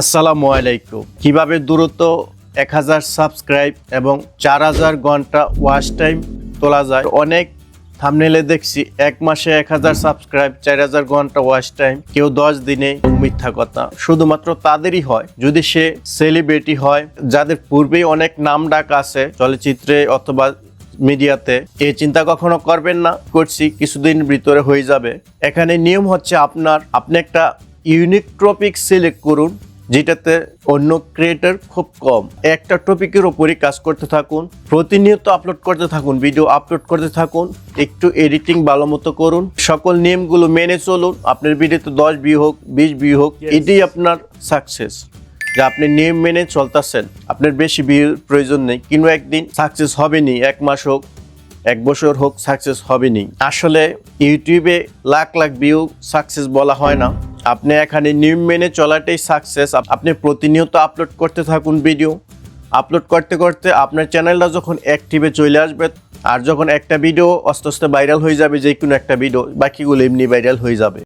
আসসালামু আলাইকুম। কীভাবে দ্রুত এক হাজার সাবস্ক্রাইব এবং চার হাজার ঘণ্টা ওয়াচ টাইম তোলা যায়? অনেক থামনেলে দেখছি এক মাসে এক হাজার সাবস্ক্রাইব, চার হাজার ঘণ্টা ওয়াচ টাইম, কেউ দশ দিনে মিথ্যা কথা। শুধুমাত্র তাদেরই হয়। যদি সে সেলিব্রিটি হয়, যাদের পূর্বেই অনেক নাম ডাক আছে চলচ্চিত্রে অথবা মিডিয়াতে এই চিন্তা কখনো করবেন না। করছি, কিছুদিন ভিতরে হয়ে যাবে। এখানে নিয়ম হচ্ছে আপনার, আপনি একটা ইউনিক টপিক সিলেক্ট করুন। যেটাতে অন্য ক্রিয়েটার খুব কম। একটা টপিকের ওপরই কাজ করতে থাকুন প্রতিনিয়ত আপলোড করতে থাকুন ভিডিও আপলোড করতে থাকুন একটু এডিটিং ভালো মতো করুন সকল নিয়মগুলো মেনে চলুন আপনার ভিডিওতে দশ ভিউ হোক বিশ ভিউ হোক এটাই আপনার সাকসেস যে আপনি নিয়ম মেনে চলতেছেন আপনার বেশি ভিউর প্রয়োজন নেই কিন্তু একদিন সাকসেস হবেনি এক মাস হোক এক বছর হোক সাকসেস হবেনি। আসলে ইউটিউবে লাখ লাখ ভিউ সাকসেস বলা হয় না। আপনি এখানে নিয়ম মেনে চলাটাই সাকসেস আপনি প্রতিনিয়ত আপলোড করতে থাকুন ভিডিও আপলোড করতে করতে আপনার চ্যানেলটা যখন অ্যাক্টিভে চলে আসবে, আর যখন একটা ভিডিও আস্তে আস্তে ভাইরাল হয়ে যাবে যে কোনো একটা ভিডিও বাকিগুলো এমনি ভাইরাল হয়ে যাবে।